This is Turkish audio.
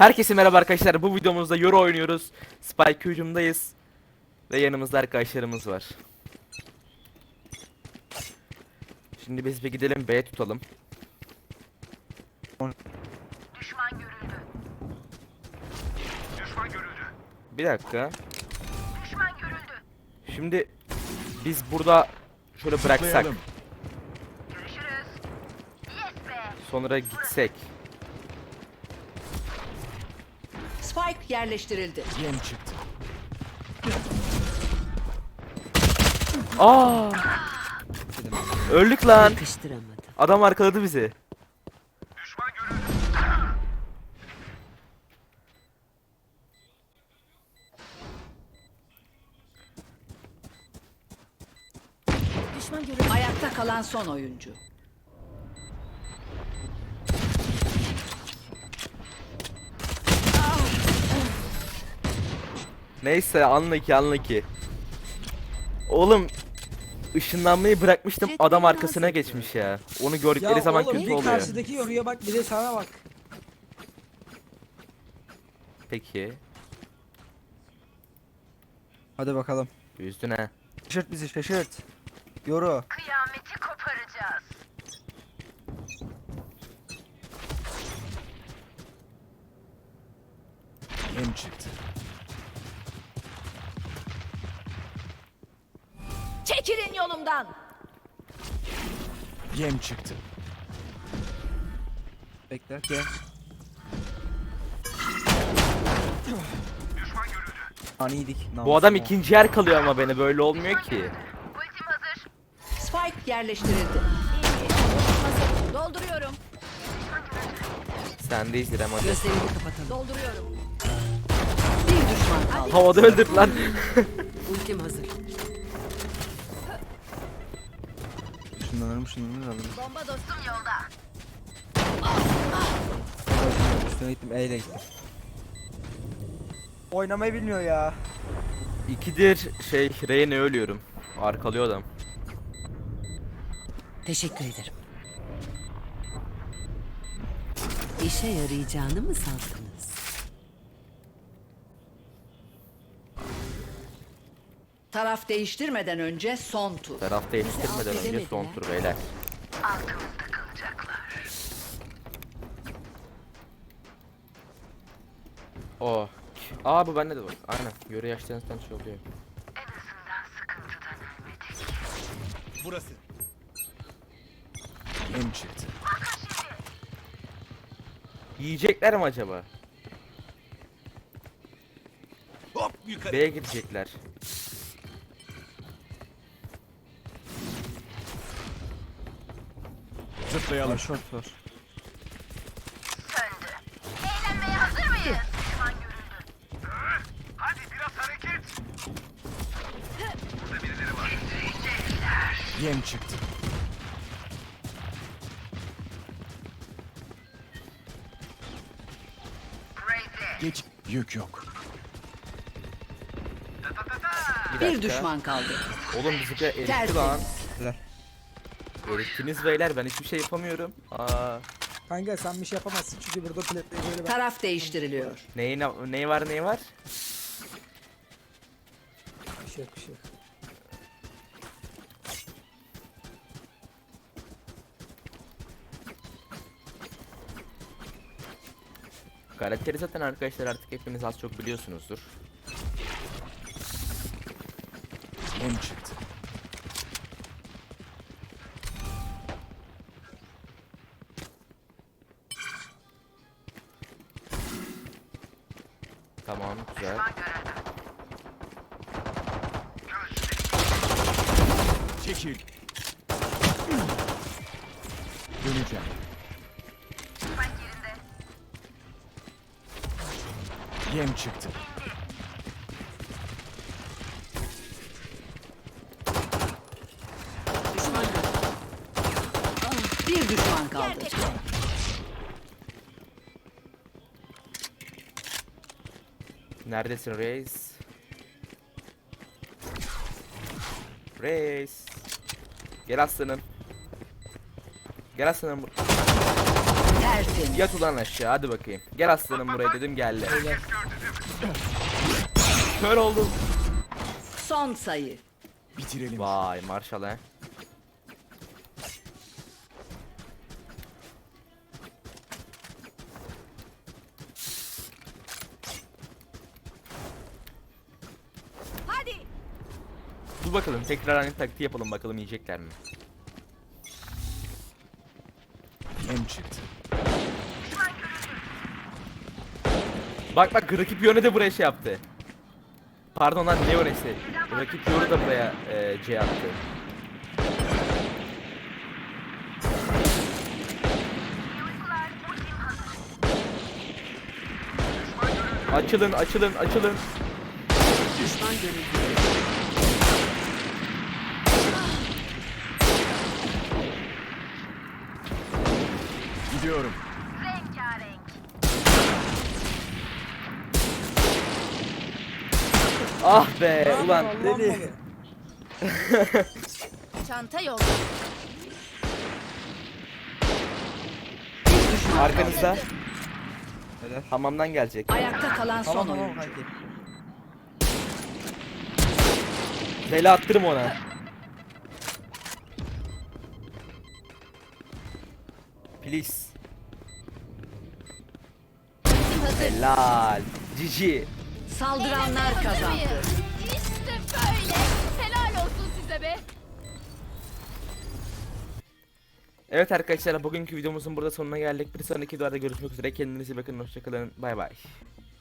Herkese merhaba arkadaşlar. Bu videomuzda Euro oynuyoruz. Spike hücumdayız. Ve yanımızda arkadaşlarımız var. Şimdi biz bir gidelim B tutalım. Düşman görüldü. Düşman görüldü. Bir dakika. Düşman görüldü. Şimdi biz burada şöyle bıraksak. Görüşürüz. Yes be. Sonra gitsek. Spike yerleştirildi. Yem çıktı. Aa! Öldük lan. Yakıştıramadım. Adam arkaladı bizi. Ayakta kalan son oyuncu. Neyse unlucky unlucky. Oğlum ışınlanmayı bırakmıştım Jet adam arkasına nasıl geçmiş ya. Onu gördükleri Ya zaman oğlum kötü bir oluyor. karşıdaki yoruya bak bir de sana bak. Peki. Hadi bakalım. Üzdün ha. Şaşırt bizi şaşırt. Yoru. Kıyameti koparacağız. Yem çıktı. Çekilin yolumdan. Yem çıktı. Bekle. Gel. Aniydik. Bu adam ikinci yer kalıyor ama beni böyle olmuyor ki. Ultim hazır. Spike yerleştirildi. Dolduruyorum. Sendeyiz İrem hadi. Gözlerini kapatalım. Dolduruyorum. Bir düşman kaldı. Havada öldür lan. Ultim hazır. Şunlanırım şunlanırım alırım. Bomba dostum yolda. Üstüne gittim E ile gittim. Oynamayı bilmiyor ya. İkidir şey Reyne ölüyorum. Arkalıyor adam. Teşekkür ederim. İşe yarayacağını mı sandınız? Taraf değiştirmeden önce son tur. Taraf değiştirmeden önce son tur beyler. Altımızda kalacaklar. Oh. Aa bu bende de var. Aynen. Göre yaşlarınızdan şey oluyor. En azından sıkıntıdan ölmedik. Burası. Çıktı. Yiyecekler mi acaba? Hop yukarı. B'ye gidecekler. Zıplayalım. Ay short var. Söndü. Eğlenmeye hazır mıyız? Düşman görüldü. Hadi biraz hareket. Burada birileri var. Yem çıktı. Geç. Yük yok. Bir, Bir düşman kaldı. Oğlum bizi de eritti Tertemiz. lan. Helal. Erittiniz beyler ben hiçbir şey yapamıyorum. Aa. Kanka sen bir şey yapamazsın çünkü burada platayı böyle bak. Taraf değiştiriliyor. Neyi ne, neyi var neyi var? Bir şey yok bir şey yok. Karakteri zaten arkadaşlar artık hepiniz az çok biliyorsunuzdur. Yem çıktı. Tamam güzel. Çekil. Döneceğim. Yem çıktı. Düşman kaldı. Bir düşman kaldı. Neredesin Reis? Reis. Gel aslanım. Gel aslanım. Tertemiz. Yat ulan aşağı hadi bakayım. Gel aslanım buraya dedim geldi. Kör oldum. Son sayı. Bitirelim. Vay Marshall Dur bakalım tekrar aynı taktiği yapalım bakalım yiyecekler mi? Çıktı. Bak bak rakip Yone de buraya şey yaptı. Pardon lan ne Yone'si? Rakip Yone da buraya e, C attı. Açılın açılın açılın. Düşman görüldü. Gidiyorum. Rengarenk. Ah be ulan. Malı. Çanta yolda. Arkanızda Helal. hamamdan gelecek. Ayakta kalan son Tamam tamam oyuncu. kanki. Bela attırım ona. Please. Helal. Cici. Saldıranlar kazandı. İşte böyle. Helal olsun size be. Evet arkadaşlar bugünkü videomuzun burada sonuna geldik. Bir sonraki videoda görüşmek üzere. Kendinize iyi bakın. Hoşçakalın. Bay bay.